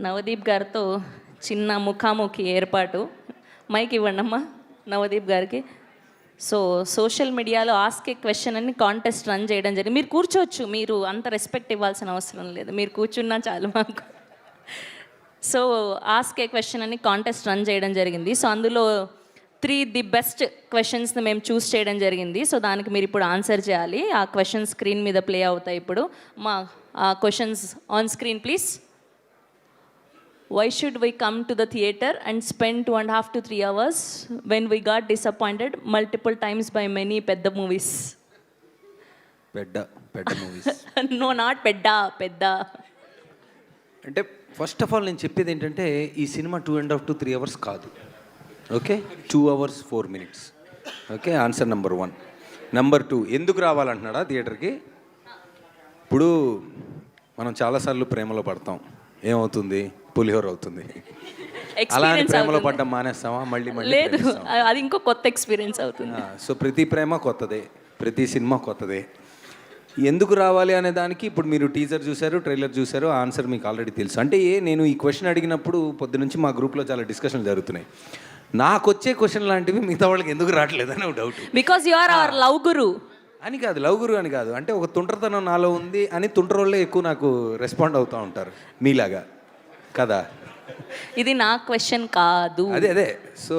నవదీప్ గారితో చిన్న ముఖాముఖి ఏర్పాటు. మైక్ ఇవ్వండి అమ్మా నవదీప్ గారికి. సో సోషల్ మీడియాలో ఆస్క్ ఏ క్వశ్చన్ అని కాంటెస్ట్ రన్ చేయడం జరిగింది. మీరు కూర్చోవచ్చు మీరు అంత రెస్పెక్ట్ ఇవ్వాల్సిన అవసరం లేదు. మీరు కూర్చున్నా చాలు మాకు. సో ఆస్క్ ఏ క్వశ్చన్ అని కాంటెస్ట్ రన్ చేయడం జరిగింది. సో అందులో త్రీ ది బెస్ట్ క్వశ్చన్స్ని మేము చూస్ చేయడం జరిగింది. సో దానికి మీరు ఇప్పుడు ఆన్సర్ చేయాలి. ఆ క్వశ్చన్ స్క్రీన్ మీద ప్లే అవుతాయి ఇప్పుడు. మా ఆ questions on screen please. Why should we come to the theatre and spend two and half to three hours when we got disappointed multiple times by many పెద్ద movies పెద్ద పెద్ద movies no not పెద్ద పెద్ద అంటే first of all నేను చెప్పేది ఏంటంటే ఈ cinema two and half to three hours కాదు. Okay two hours four minutes okay answer number one number two ఎందుకు రావాలంటున్నాడా థియేటర్కి? ఇప్పుడు మనం చాలాసార్లు ప్రేమలో పడతాం. ఏమవుతుంది? పులిహోర అవుతుంది. అలా అని ప్రేమలో పడ్డం మానేస్తామా మళ్ళీ మళ్ళీ లేదు? అది ఇంకో కొత్త ఎక్స్పీరియన్స్ అవుతుంది. సో ప్రతి ప్రేమ కొత్తదే ప్రతి సినిమా కొత్తదే. ఎందుకు రావాలి అనే దానికి ఇప్పుడు మీరు టీజర్ చూశారు ట్రైలర్ చూశారు ఆన్సర్ మీకు ఆల్రెడీ తెలుసు. అంటే ఏ నేను ఈ క్వశ్చన్ అడిగినప్పుడు పొద్దు నుంచి మా గ్రూప్లో చాలా డిస్కషన్లు జరుగుతున్నాయి. నాకు వచ్చే క్వశ్చన్ లాంటివి మిగతా వాళ్ళకి ఎందుకు రావట్లేదని ఒక doubt because you are our love guru అని కాదు లవ్ గురు అని కాదు. అంటే ఒక తుంటరితనం నాలో ఉంది అని తుంటరోళ్ళే ఎక్కువ నాకు రెస్పాండ్ అవుతూ ఉంటారు మీలాగా. కదా? ఇది నా క్వశ్చన్ కాదు. అదే అదే. సో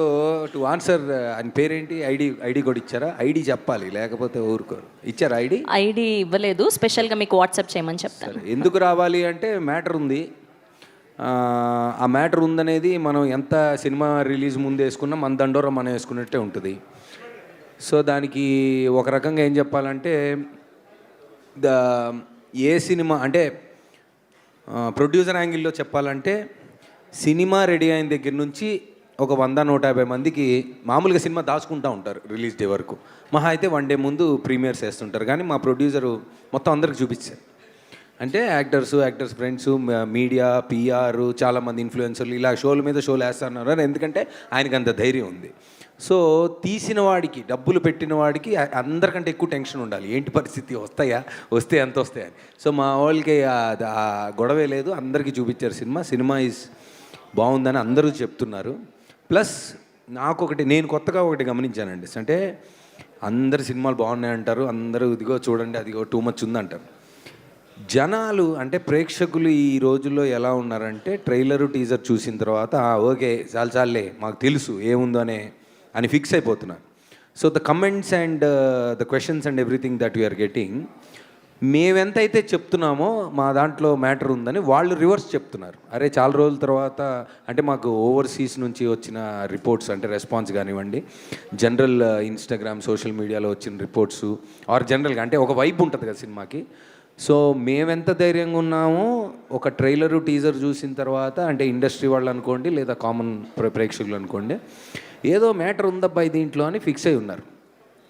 టు ఆన్సర్ ఆయన పేరేంటి? ఐడి ఐడి కూడా ఇచ్చారా? ఐడి చెప్పాలి లేకపోతే ఊరుకోరు. ఇచ్చారా ఐడి? ఐడి ఇవ్వలేదు. స్పెషల్గా మీకు వాట్సాప్ చేయమని చెప్తాను. ఎందుకు రావాలి అంటే మ్యాటర్ ఉంది. ఆ మ్యాటర్ ఉందనేది మనం ఎంత సినిమా రిలీజ్ ముందు వేసుకున్నా మన దండోర మనం వేసుకున్నట్టే ఉంటుంది. సో దానికి ఒక రకంగా ఏం చెప్పాలంటే ద ఏ సినిమా అంటే ప్రొడ్యూసర్ యాంగిల్లో చెప్పాలంటే సినిమా రెడీ అయిన దగ్గర నుంచి ఒక వంద నూట యాభై మందికి మామూలుగా సినిమా దాచుకుంటూ ఉంటారు రిలీజ్ డే వరకు. మహా అయితే వన్ డే ముందు ప్రీమియర్స్ వేస్తుంటారు. కానీ మా ప్రొడ్యూసరు మొత్తం అందరికి చూపించారు. అంటే actors actors friends media PR చాలామంది ఇన్ఫ్లుయెన్సర్లు ఇలా షోల మీద షోలు వేస్తున్నారు అని ఎందుకంటే ఆయనకు అంత ధైర్యం ఉంది. సో తీసిన వాడికి డబ్బులు పెట్టిన వాడికి అందరికంటే ఎక్కువ టెన్షన్ ఉండాలి. ఏంటి పరిస్థితి? వస్తాయా? వస్తే ఎంత వస్తాయని సో మా వాళ్ళకి ఆ- గొడవే లేదు. అందరికీ చూపించారు సినిమా. సినిమా ఇస్ బాగుందని అందరూ చెప్తున్నారు. ప్లస్ నాకు ఒకటి నేను కొత్తగా ఒకటి గమనించానండి. అంటే అందరు సినిమాలు బాగున్నాయి అంటారు అందరూ ఇదిగో చూడండి అదిగో టూ మచ్ ఉందంటారు. జనాలు అంటే ప్రేక్షకులు ఈ రోజుల్లో ఎలా ఉన్నారంటే ట్రైలరు టీజర్ చూసిన తర్వాత ఓకే చాలు చాలే మాకు తెలుసు ఏముందో అనే అని ఫిక్స్ అయిపోతున్నారు. So the comments and uh, the questions and everything that we are getting మేమెంతైతే చెప్తున్నామో మా దాంట్లో మ్యాటర్ ఉందని వాళ్ళు రివర్స్ చెప్తున్నారు. అరే చాలా రోజుల తర్వాత అంటే మాకు ఓవర్సీస్ నుంచి వచ్చిన రిపోర్ట్స్ అంటే రెస్పాన్స్ కానివ్వండి జనరల్ uh, ఇన్స్టాగ్రామ్ సోషల్ మీడియాలో వచ్చిన రిపోర్ట్స్ ఆర్ జనరల్గా అంటే ఒక వైపు ఉంటుంది కదా సినిమాకి సో మేమెంత ధైర్యంగా ఉన్నామో ఒక ట్రైలరు టీజర్ చూసిన తర్వాత అంటే ఇండస్ట్రీ వాళ్ళు అనుకోండి లేదా కామన్ ప్రేక్షకులు అనుకోండి ఏదో మ్యాటర్ ఉందబ్బాయి దీంట్లో అని ఫిక్స్ అయి ఉన్నారు.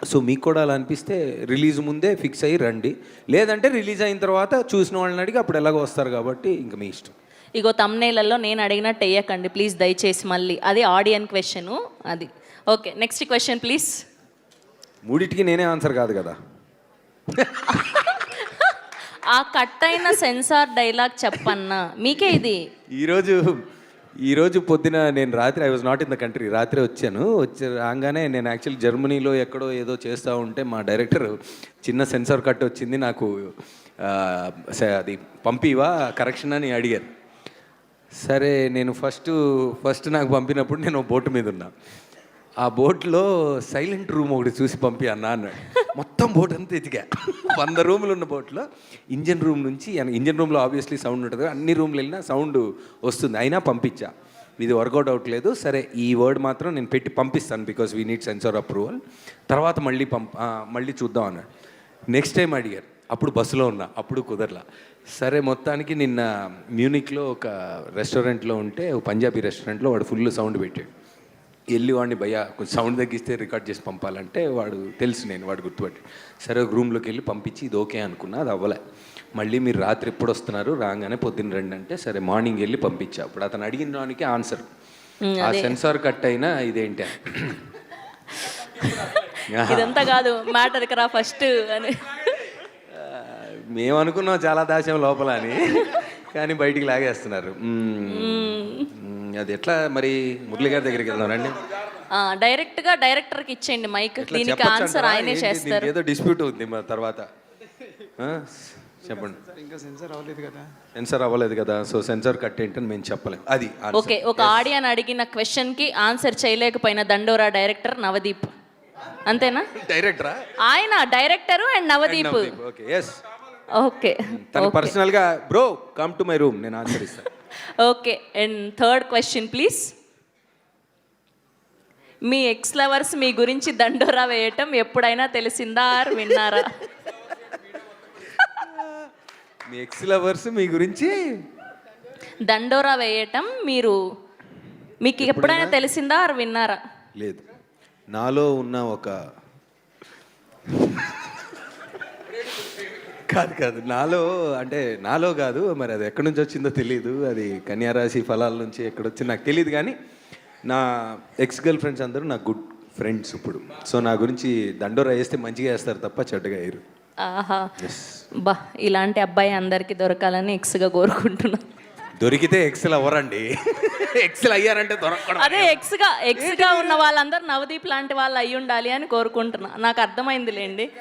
సో మీకు కూడా అలా అనిపిస్తే రిలీజ్ ముందే ఫిక్స్ అయ్యి రండి. లేదంటే రిలీజ్ అయిన తర్వాత చూసిన వాళ్ళని అడిగి అప్పుడు ఎలాగో వస్తారు కాబట్టి ఇంక మీ ఇష్టం. ఇగో తమ్నేలలో నేను అడిగినట్టు వేయకండి ప్లీజ్ దయచేసి మళ్ళీ. అది ఆడియన్ క్వశ్చన్ అది. Okay next question please. మూడిటికి నేనే ఆన్సర్ కాదు కదా. ఆ కట్ అయిన సెన్సార్ డైలాగ్ చెప్పన్నా. మీకే ఇది? ఈరోజు ఈరోజు పొద్దున నేను రాత్రి I was not in the country రాత్రి వచ్చాను. వచ్చి రాగానే నేను యాక్చువల్లీ జర్మనీలో ఎక్కడో ఏదో చేస్తూ ఉంటే మా డైరెక్టర్ చిన్న సెన్సార్ కట్ వచ్చింది నాకు అది పంపివా కరెక్షన్ అని అడిగారు. సరే నేను ఫస్ట్ ఫస్ట్ నాకు పంపినప్పుడు నేను ఓ బోటు మీద ఉన్నా. ఆ బోట్లో సైలెంట్ రూమ్ ఒకటి చూసి పంపి అన్నా అన్నాడు. మొత్తం బోట్ అంతా ఎతికా. వంద రూములు ఉన్న బోట్లో ఇంజన్ రూమ్ నుంచి ఇంజన్ రూమ్లో ఆబ్వియస్లీ సౌండ్ ఉంటుంది అన్ని రూమ్లు వెళ్ళినా సౌండ్ వస్తుంది. అయినా పంపించా. ఇది వర్కౌట్ అవ్వట్లేదు సరే ఈ వర్డ్ మాత్రం నేను పెట్టి పంపిస్తాను because we need censor approval తర్వాత మళ్ళీ పంప్ మళ్ళీ చూద్దాం అన్నాడు. నెక్స్ట్ టైం అడిగారు. అప్పుడు బస్సులో ఉన్నా అప్పుడు కుదరలా. సరే మొత్తానికి నిన్న మ్యూనిక్లో ఒక రెస్టారెంట్లో ఉంటే పంజాబీ రెస్టారెంట్లో వాడు ఫుల్ సౌండ్ పెట్టాడు. వెళ్ళి వాడిని భయ్యా కొంచెం సౌండ్ తగ్గిస్తే రికార్డ్ చేసి పంపాలంటే వాడు తెలుసు నేను వాడు గుర్తుపట్టి. సరే ఒక రూమ్లోకి వెళ్ళి పంపించి ఇది ఓకే అనుకున్నా అది అవ్వలే. మళ్ళీ మీరు రాత్రి ఎప్పుడు వస్తున్నారు? రాగానే పొద్దున్న రండి అంటే సరే మార్నింగ్ వెళ్ళి పంపించా. అప్పుడు అతను అడిగిన దానికి ఆన్సర్. ఆ సెన్సార్ కట్ అయినా ఇదేంటి. ఇదంతా కాదు మ్యాటర్కి రా ఫస్ట్ అని. మేము అనుకున్నాం చాలా దాచాం లోపల అని. కానీ బయటికి లాగేస్తున్నారు. అది ఎట్లా మరి మురళి గారి దగ్గరికి వెళ్దాం రండి. ఆ, డైరెక్ట్గా డైరెక్టర్కి ఇచ్చేయండి మైక్. దీనికి? ఆన్సర్ ఆయనే? చేస్తారు. ఏదో డిస్ప్యూట్ ఉంది మా తర్వాత. ఆ? చెప్పండి. ఇంకా సెన్సార్ అవ్వలేదు కదా? సెన్సార్ అవ్వలేదు కదా? సో సెన్సార్ కట్ ఏంటని మేము చెప్పలేం. అది. ఓకే ఒక ఆడియన్ అడిగిన క్వశ్చన్కి ఆన్సర్ చేయలేకపోయిన దండోరా డైరెక్టర్ నవదీప్. అంతేనా? డైరెక్టరా ఆయన director and Navdeep. Okay yes okay. తను పర్సనల్గా bro come to my room నేను answer okay. And third question please me ex lovers మీ గురించి దండోరా వేయటం ఎప్పుడైనా తెలిసిందా విన్నారా? మీ ఎక్స్ లవర్స్ మీ గురించి? దండోరా వేయటం మీరు మీకు ఎప్పుడైనా? తెలిసిందా విన్నారా? లేదు. నాలో ఉన్న ఒక కాదు కాదు. నాలో అంటే నాలో కాదు మరి అది ఎక్కడి నుంచి వచ్చిందో తెలియదు అది కన్యారాశి ఫలాల నుంచి ఎక్కడొచ్చిందో నాకు తెలియదు కానీ నా ఎక్స్ గర్ల్ ఫ్రెండ్స్ అందరూ నా గుడ్ ఫ్రెండ్స్ ఇప్పుడు. సో నా గురించి దండోరా వేస్తే మంచిగా వేస్తారు తప్ప చెడ్డగా వేయరు. ఆహా. బా ఇలాంటి అబ్బాయి అందరికీ దొరకాలని ఎక్స్గా కోరుకుంటున్నా దొరికితే ఎక్స్లు అవ్వరండి. ఎక్స్లు అయ్యారంటే దొరకడం. అదే ఎక్స్గా ఎక్స్గా ఉన్న వాళ్ళందరూ నవదీప్ లాంటి వాళ్ళు అయి ఉండాలి అని కోరుకుంటున్నా. నాకు అర్థమైందిలేండి.